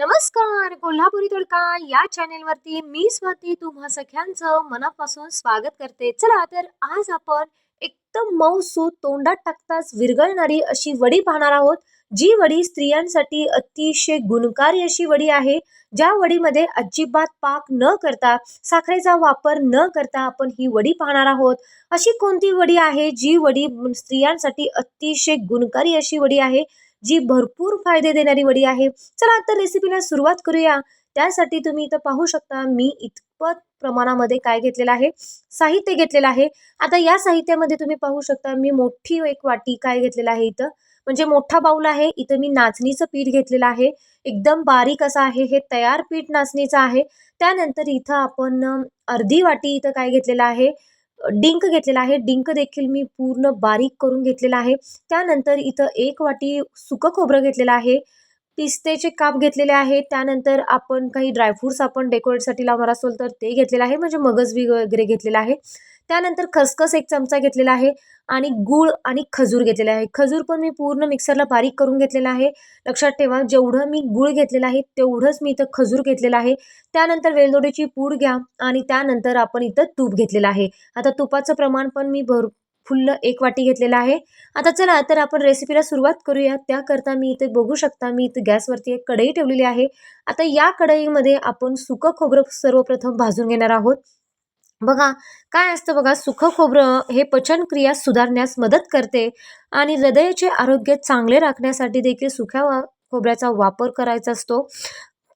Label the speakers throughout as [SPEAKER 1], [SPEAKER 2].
[SPEAKER 1] नमस्कार कोल्हापुरी तडका या चॅनेलवरती मी स्वाती तुम्हा सगळ्यांचं मनापासून स्वागत करते. चला तर आज आपण एकदम मऊसू तोंडात टाकताच विरघळणारी अशी वडी पाहणार आहोत जी वडी स्त्रियांसाठी अतिशय गुणकारी अशी वडी आहे ज्या वडीमध्ये अजिबात पाक न करता साखरेचा वापर न करता आपण ही वडी पाहणार आहोत. अशी कोणती वडी आहे जी वडी स्त्रियांसाठी अतिशय गुणकारी अशी वडी आहे? जी भरपूर फायदे देणारी वडी आहे. चला आता रेसिपीला सुरुवात करूया. त्यासाठी तुम्ही इथं पाहू शकता मी इतपत प्रमाणामध्ये काय घेतलेलं आहे साहित्य घेतलेलं आहे. आता या साहित्यामध्ये तुम्ही पाहू शकता मी मोठी एक वाटी काय घेतलेलं आहे इथं. म्हणजे मोठा बाऊल आहे इथं मी नाचणीचं पीठ घेतलेलं आहे. एकदम बारीक असं आहे हे तयार पीठ नाचणीचं आहे. त्यानंतर इथं आपण अर्धी वाटी इथं काय घेतलेलं आहे डिंक घेतलेला आहे. डिंक देखील मी पूर्ण बारीक करून घेतलेला आहे. त्यानंतर इथं एक वाटी सुकं खोबरं घेतलेलं आहे. पिस्तेचे काप घेतलेले आहे. त्यानंतर आपण काही ड्रायफ्रूट्स आपण डेकोरेटसाठी लावणार असेल तर ते घेतलेलं आहे. म्हणजे मगज बी वगैरे घेतलेलं आहे. त्यानंतर खसखस एक चमचा घेतलेला आहे आणि गूळ आणि खजूर घेतलेला आहे. खजूर पण मी पूर्ण मिक्सरला बारीक करून घेतलेला आहे. लक्षात ठेवा जेवढं मी गूळ घेतलेलं आहे तेवढंच मी इथं खजूर घेतलेलं आहे. त्यानंतर वेलदोडीची पूड घ्या आणि त्यानंतर आपण इथं तूप घेतलेलं आहे. आता तुपाचं प्रमाण पण मी भर फुल्ल एक वाटी घेतलेलं आहे. आता चला तर आपण रेसिपीला सुरुवात करूया. त्याकरता मी इथे बघू शकता मी इथे गॅसवरती एक कढई ठेवलेली आहे. आता या कढईमध्ये आपण सुकं खोबरं सर्वप्रथम भाजून घेणार आहोत. बघा काय असतं बघा सुख खोबरं हे पचनक्रिया सुधारण्यास मदत करते आणि हृदयाचे आरोग्य चांगले राखण्यासाठी देखील सुख्या खोबऱ्याचा वापर करायचा असतो.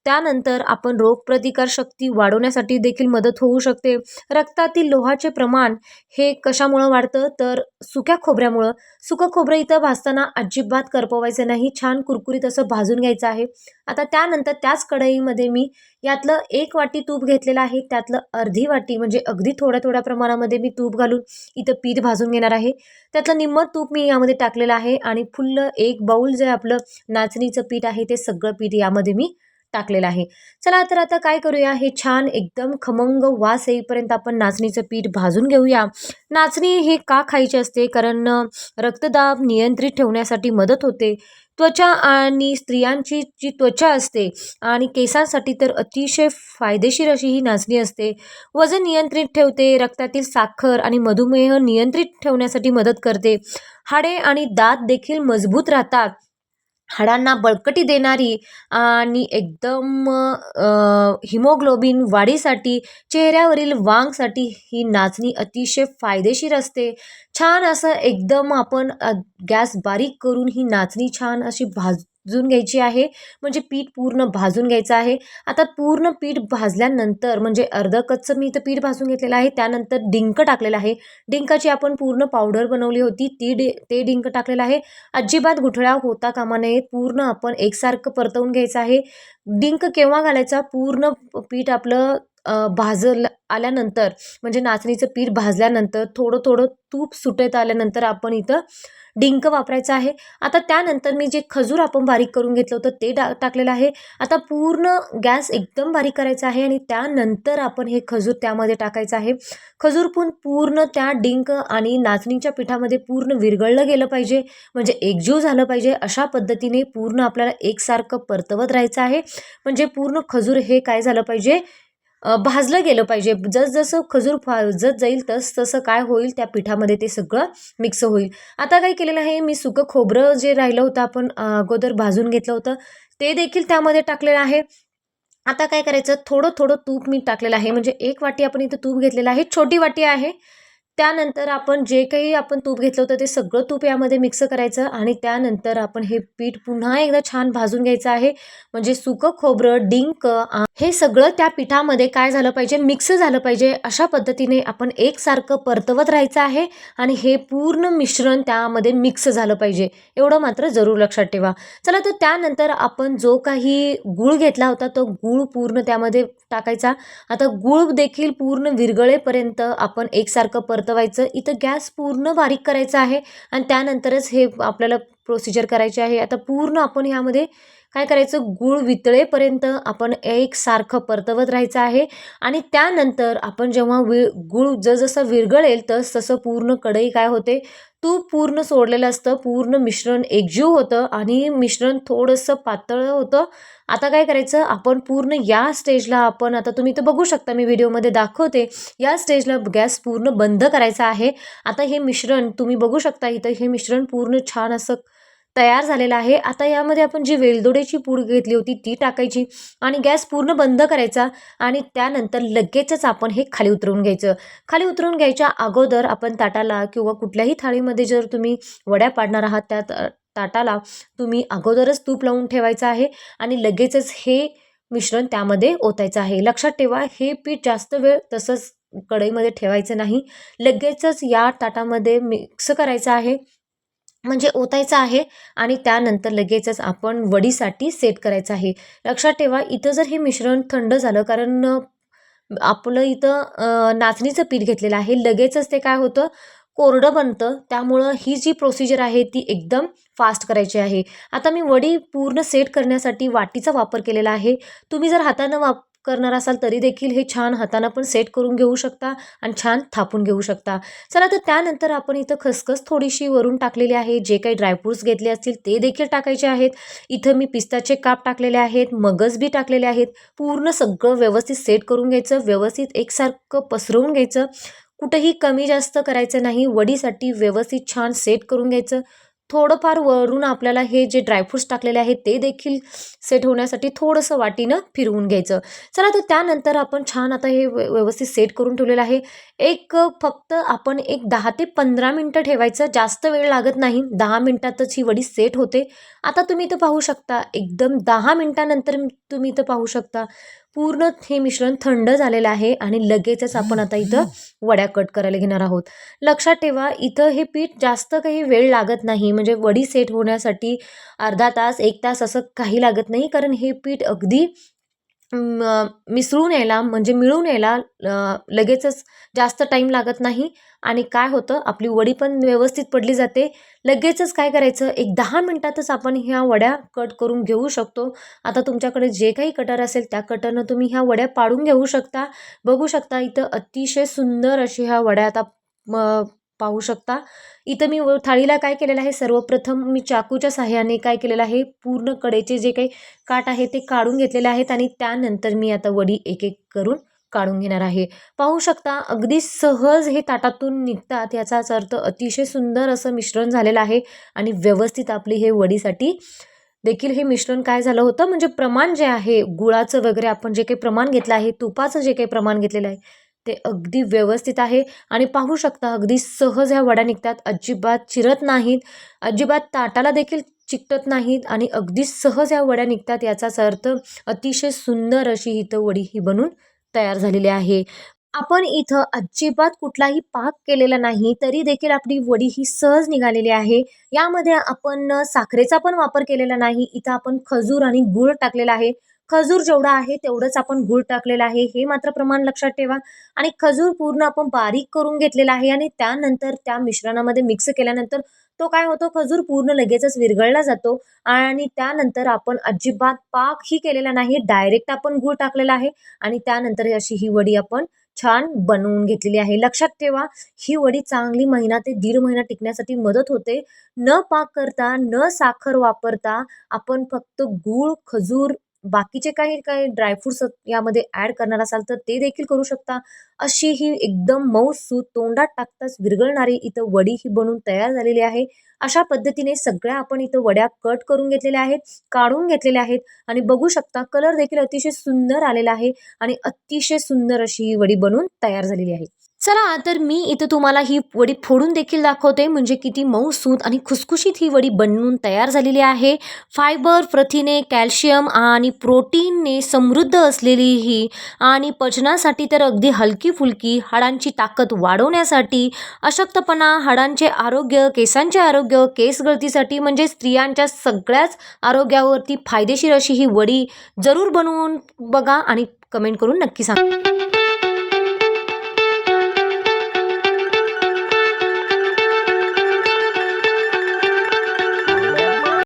[SPEAKER 1] त्यानंतर आपण रोगप्रतिकारशक्ती वाढवण्यासाठी देखील मदत होऊ शकते. रक्तातील लोहाचे प्रमाण हे कशामुळं वाढतं? तर सुक्या खोबऱ्यामुळं. सुकं खोबरं इथं भाजताना अजिबात करपवायचं नाही. छान कुरकुरीत असं भाजून घ्यायचं आहे. आता त्यानंतर त्याच कढईमध्ये मी यातलं एक वाटी तूप घेतलेलं आहे. त्यातलं अर्धी वाटी म्हणजे अगदी थोड्या थोड्या प्रमाणामध्ये मी तूप घालून इथं पीठ भाजून घेणार आहे. त्यातलं निम्म तूप मी यामध्ये टाकलेलं आहे आणि फुल्ल एक बाऊल जे आपलं नाचणीचं पीठ आहे ते सगळं पीठ यामध्ये मी टाकलेलं आहे. चला तर आता काय करूया? हे छान एकदम खमंग वास येईपर्यंत आपण नाचणीचं पीठ भाजून घेऊया. नाचणी हे का खायची असते? कारण रक्तदाब नियंत्रित ठेवण्यासाठी मदत होते. त्वचा आणि स्त्रियांची जी त्वचा असते आणि केसांसाठी तर अतिशय फायदेशीर अशी ही नाचणी असते. वजन नियंत्रित ठेवते रक्तातील साखर आणि मधुमेह नियंत्रित ठेवण्यासाठी मदत करते. हाडे आणि दात देखील मजबूत राहतात. हाडांना बळकटी देणारी आणि एकदम हिमोग्लोबिन वाढीसाठी चेहऱ्यावरील वांगसाठी ही नाचणी अतिशय फायदेशीर असते. छान असं एकदम आपण गॅस बारीक करून ही नाचणी छान अशी भाज भाजून घ्यायची आहे. म्हणजे पीठ पूर्ण भाजून घ्यायचं आहे. आता पूर्ण पीठ भाजल्यानंतर म्हणजे अर्ध कच्चं मी इथं पीठ भाजून घेतलेलं आहे. त्यानंतर डिंक टाकलेलं आहे. डिंकाची आपण पूर्ण पावडर बनवली होती. ती डि ते डिंक टाकलेलं आहे. अजिबात गुठळ्या होता कामा नये. पूर्ण आपण एकसारखं परतवून घ्यायचं आहे. डिंक केव्हा घालायचा? पूर्ण पीठ आपलं भाजल आल्यानंतर म्हणजे नाचणीचं पीठ भाजल्यानंतर थोडं थोडं तूप सुटत आल्यानंतर आपण इथं डिंक वापरायचं आहे. आता त्यानंतर मी जे खजूर आपण बारीक करून घेतलं होतं ते डा टाकलेलं आहे. आता पूर्ण गॅस एकदम बारीक करायचा आहे आणि त्यानंतर आपण हे खजूर त्यामध्ये टाकायचं आहे. खजूर पण पूर्ण त्या डिंक आणि नाचणीच्या पिठामध्ये पूर्ण विरघळलं गेलं पाहिजे म्हणजे एकजीव झालं पाहिजे अशा पद्धतीने पूर्ण आपल्याला एकसारखं परतवत राहायचं आहे. म्हणजे पूर्ण खजूर हे काय झालं पाहिजे भाजलं गेलं पाहिजे. जसजसं खजूर भाजत जाईल तस तसं काय होईल त्या पिठामध्ये ते सगळं मिक्स होईल. आता काय केलेलं आहे मी सुकं खोबरं जे राहिलं होतं आपण अगोदर भाजून घेतलं होतं ते देखील त्यामध्ये टाकलेलं आहे. आता काय करायचं थोडं थोडं तूप मी टाकलेलं आहे. म्हणजे एक वाटी आपण इथं तूप घेतलेलं आहे. छोटी वाटी आहे. त्यानंतर आपण जे काही आपण तूप घेतलं होतं ते सगळं तूप यामध्ये मिक्स करायचं आणि त्यानंतर आपण हे पीठ पुन्हा एकदा छान भाजून घ्यायचं आहे. म्हणजे सुकं खोबरं डिंक हे सगळं त्या पिठामध्ये काय झालं पाहिजे? मिक्स झालं पाहिजे. अशा पद्धतीने आपण एकसारखं परतवत राहायचं आहे आणि हे पूर्ण मिश्रण त्यामध्ये मिक्स झालं पाहिजे. एवढं मात्र जरूर लक्षात ठेवा. चला तर त्यानंतर आपण जो काही गूळ घेतला होता तो गूळ पूर्ण त्यामध्ये टाकायचा. आता गूळ देखील पूर्ण विरगळेपर्यंत आपण एकसारखं परत परतवायचं. इथं गॅस पूर्ण बारीक करायचा आहे आणि त्यानंतरच हे आपल्याला प्रोसिजर करायचे आहे. आता पूर्ण आपण ह्यामध्ये काय करायचं? गूळ वितळेपर्यंत आपण एकसारखं परतवत राहायचं आहे आणि त्यानंतर आपण जेव्हा वि गूळ जसजसं विरघळेल तस तसं पूर्ण कढई काय होते? तूप पूर्ण सोडलेलं असतं पूर्ण मिश्रण एकजीव होतं आणि मिश्रण थोडंसं पातळ होतं. आता काय करायचं? आपण पूर्ण या स्टेजला आपण आता तुम्ही तर बघू शकता मी व्हिडिओमध्ये दाखवते या स्टेजला गॅस पूर्ण बंद करायचा आहे. आता हे मिश्रण तुम्ही बघू शकता इथं हे मिश्रण पूर्ण छान असं तयार झालेलं आहे. आता यामध्ये आपण जी वेलदोड्याची पूड घेतली होती ती टाकायची आणि गॅस पूर्ण बंद करायचा आणि त्यानंतर लगेचच आपण हे खाली उतरवून घ्यायचं. खाली उतरवून घ्यायच्या अगोदर आपण ताटाला किंवा कुठल्याही थाळीमध्ये जर तुम्ही वड्या पाडणार आहात त्या ता- ताटाला तुम्ही अगोदरच तूप लावून ठेवायचं आहे आणि लगेचच हे मिश्रण त्यामध्ये ओतायचं आहे. लक्षात ठेवा हे पीठ जास्त वेळ तसंच कढईमध्ये ठेवायचं नाही. लगेचच या ताटामध्ये मिक्स करायचं आहे. म्हणजे ओतायचं आहे आणि त्यानंतर लगेचच आपण वडीसाठी सेट करायचं आहे. लक्षात ठेवा इथं जर हे मिश्रण थंड झालं कारण आपलं इथं नाचणीचं पीठ घेतलेलं आहे लगेचच ते काय होतं कोरडं बनतं. त्यामुळं ही जी प्रोसिजर आहे ती एकदम फास्ट करायची आहे. आता मी वडी पूर्ण सेट करण्यासाठी वाटीचा वापर केलेला आहे. तुम्ही जर हातानं वाप करणार असाल तरी देखील हे छान हातानं पण सेट करून घेऊ शकता आणि छान थापून घेऊ शकता. चला तर त्यानंतर आपण इथं खसखस थोडीशी वरून टाकलेली आहे. जे काही ड्रायफ्रूट्स घेतले असतील ते देखील टाकायचे आहेत. इथं मी पिस्ताचे काप टाकलेले आहेत मगज बी टाकलेले आहेत. पूर्ण सगळं व्यवस्थित सेट करून घ्यायचं व्यवस्थित एकसारखं पसरवून घ्यायचं. कुठंही कमी जास्त करायचं नाही वडीसाठी व्यवस्थित छान सेट करून घ्यायचं. थोडंफार वरून आपल्याला हे जे ड्रायफ्रूट्स टाकलेले आहेत ते देखील सेट होण्यासाठी थोडंसं वाटीनं फिरवून घ्यायचं. चला तर त्यानंतर आपण छान आता हे व्यवस्थित सेट करून ठेवलेलं आहे. एक फक्त आपण एक दहा ते पंधरा मिनटं ठेवायचं. जास्त वेळ लागत नाही. दहा मिनटातच ही वडी सेट होते. आता तुम्ही इथं पाहू शकता. एकदम दहा मिनटानंतर तुम्ही इथं पाहू शकता. पूर्ण हे मिश्रण थंड झालेलं आहे आणि लगेचच आपण आता इथं वड्या कट करायला घेणार आहोत. लक्षात ठेवा इथं हे पीठ जास्त काही वेळ लागत नाही. म्हणजे वडी सेट होण्यासाठी अर्धा तास एक तास असं काही लागत नाही. कारण हे पीठ अगदी मिसळून यायला म्हणजे मिळून यायला लगेचच जास्त टाईम लागत नाही. आणि काय होतं आपली वडी पण व्यवस्थित पडली जाते. लगेचच काय करायचं एक दहा मिनटातच आपण ह्या वड्या कट करून घेऊ शकतो. आता तुमच्याकडे जे काही कटर असेल त्या कटरनं तुम्ही ह्या वड्या पाडून घेऊ शकता. बघू शकता इथं अतिशय सुंदर अशी ह्या वड्या आता म, पाहू शकता. इथं मी व- थाळीला काय केलेलं आहे? सर्वप्रथम मी चाकूच्या साह्याने काय केलेलं आहे? पूर्ण कडेचे जे काही काठ आहे ते काढून घेतलेले आहेत आणि त्यानंतर मी आता वडी एक एक करून काढून घेणार आहे. पाहू शकता अगदी सहज हे ताटातून निघतात याचाच अर्थ अतिशय सुंदर असं मिश्रण झालेलं आहे आणि व्यवस्थित आपली हे वडीसाठी देखील हे मिश्रण काय झालं होतं? म्हणजे प्रमाण जे आहे गुळाचं वगैरे आपण जे काही प्रमाण घेतलं आहे तुपाचं जे काही प्रमाण घेतलेलं आहे ते अगदी व्यवस्थित आहे. आणि पाहू शकता अगदी सहज ह्या वड्या निघतात. अजिबात चिरत नाहीत. अजिबात ताटाला देखील चिकटत नाहीत. आणि अगदी सहज ह्या वड्या निघतात याचाच अर्थ अतिशय सुंदर अशी इथं वडी ही बनून तयार झालेली आहे. आपण इथं अजिबात कुठलाही पाक केलेला नाही तरी देखील आपली वडी ही सहज निघालेली आहे. यामध्ये आपण साखरेचा पण वापर केलेला नाही. इथं आपण खजूर आणि गूळ टाकलेला आहे. खजूर जेवढा आहे तेवढंच आपण गूळ टाकलेलं आहे. हे मात्र प्रमाण लक्षात ठेवा. आणि खजूर पूर्ण आपण बारीक करून घेतलेला आहे आणि त्यानंतर त्या मिश्रणामध्ये मिक्स केल्यानंतर तो काय होतो? खजूर पूर्ण लगेचच विरघळला जातो. आणि त्यानंतर आपण अजिबात पाकही केलेला नाही डायरेक्ट आपण गूळ टाकलेला आहे. आणि त्यानंतर अशी ही वडी आपण छान बनवून घेतलेली आहे. लक्षात ठेवा ही वडी चांगली महिना ते दीड महिना टिकण्यासाठी मदत होते. न पाक करता न साखर वापरता आपण फक्त गूळ खजूर बाकीचे काही काही ड्रायफ्रुट्स यामध्ये ॲड करणार असाल तर ते देखील करू शकता. अशी ही एकदम मऊसूत तोंडात टाकताच विरघळणारी इथं वडी ही बनवून तयार झालेली आहे. अशा पद्धतीने सगळ्या आपण इथं वड्या कट करून घेतलेल्या आहेत काढून घेतलेल्या आहेत आणि बघू शकता कलर देखील अतिशय सुंदर आलेला आहे आणि अतिशय सुंदर अशी ही वडी बनवून तयार झालेली आहे. चला तर मी इथं तुम्हाला ही वडी फोडून देखील दाखवते. म्हणजे किती मऊसूत आणि खुसखुशीत ही वडी बनवून तयार झालेली आहे. फायबर प्रथिने कॅल्शियम आणि प्रोटीनने समृद्ध असलेली ही आणि पचनासाठी तर अगदी हलकी फुलकी हाडांची ताकद वाढवण्यासाठी अशक्तपणा हाडांचे आरोग्य केसांचे आरोग्य केस गळतीसाठी म्हणजे स्त्रियांच्या सगळ्याच आरोग्यावरती फायदेशीर अशी ही वडी जरूर बनवून बघा आणि कमेंट करून नक्की सांगा.